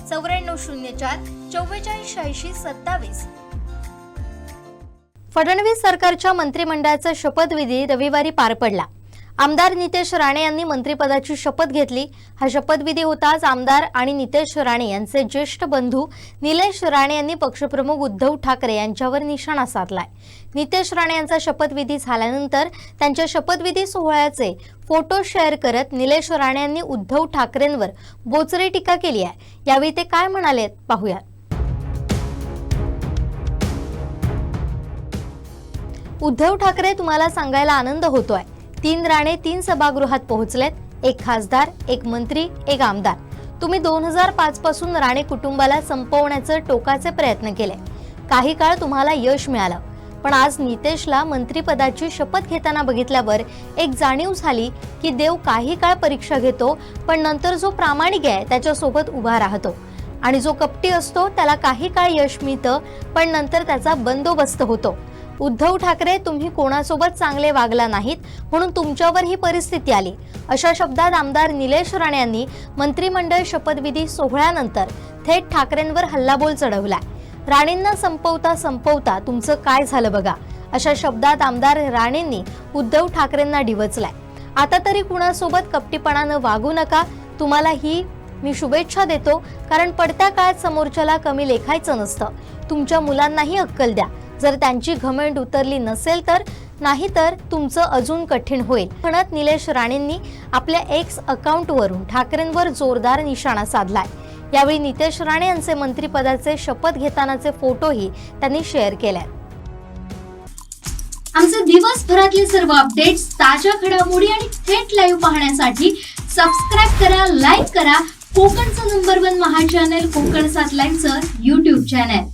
चौऱ्याण्णव शून्य चार चव्वेचाळीस शहाऐंशी सत्तावीस. फडणवीस सरकारच्या मंत्रिमंडळाचा शपथविधी रविवारी पार पडला. आमदार नितेश राणे यांनी मंत्रिपदाची शपथ घेतली. हा शपथविधी होताच आमदार आणि नितेश राणे यांचे ज्येष्ठ बंधू निलेश राणे यांनी पक्षप्रमुख उद्धव ठाकरे यांच्यावर निशाणा साधलाय. नितेश राणे यांचा शपथविधी झाल्यानंतर त्यांच्या शपथविधी सोहळ्याचे फोटो शेअर करत निलेश राणे यांनी उद्धव ठाकरेंवर बोचरी टीका केली आहे. यावेळी ते काय म्हणाले पाहूयात. उद्धव ठाकरे तुम्हाला सांगायला आनंद होतोय. तीन राणे तीन सभागृहात पोहोचलेत. एक खासदार एक मंत्री एक आमदार. तुम्ही दोन हजार पाच पासून राणे कुटुंबाला संपवण्याचे टोकाचे प्रयत्न केले. काही काळ तुम्हाला यश मिळालं. पण आज नितेशला मंत्रिपदाची शपथ घेताना बघितल्यावर एक जाणीव झाली की देव काही काळ परीक्षा घेतो पण नंतर जो प्रामाणिक आहे त्याच्यासोबत उभा राहतो. आणि जो कपटी असतो त्याला काही काळ यश मिळतं पण नंतर त्याचा बंदोबस्त होतो. उद्धव ठाकरे तुम्ही कोणासोबत चांगले वागला नाहीत म्हणून तुमच्यावर ही परिस्थिती आली. अशा शब्दात आमदार निलेश राणे यांनी मंत्रिमंडळ शपथविधी सोहळ्यानंतर थेट ठाकरेंवर हल्लाबोल चढवला राणेंना संपवता संपवता तुमचं काय झालं बघा? अशा शब्दात आमदार राणेंनी उद्धव ठाकरेंना डिवचलाय. आता तरी कुणासोबत कपटीपणानं वागू नका. तुम्हाला ही मी शुभेच्छा देतो. कारण पडत्या काळात समोरच्याला कमी लेखायचं नसतं. तुमच्या मुलांनाही अक्कल द्या. जर त्यांची घमेंड उतरली नसेल तर नाही तर तुमचं अजून कठीण होईल. म्हणत निलेश राणेंनी आपल्या एक्स अकाउंटवरून ठाकरेंवर जोरदार निशाणा साधलाय. यावेळी नितेश राणे यांचे मंत्रिपदाचे शपथ घेतानाचे फोटोही त्यांनी शेअर केले आमचे दिवसभरातले सर्व अपडेट्स ताज्या घडामोडी आणि थेट लाईव्ह पाहण्यासाठी सबस्क्राईब करा लाईक करा. कोकणचं number one Maha channel Kokan सात लाईव्हचं युट्यूब चॅनल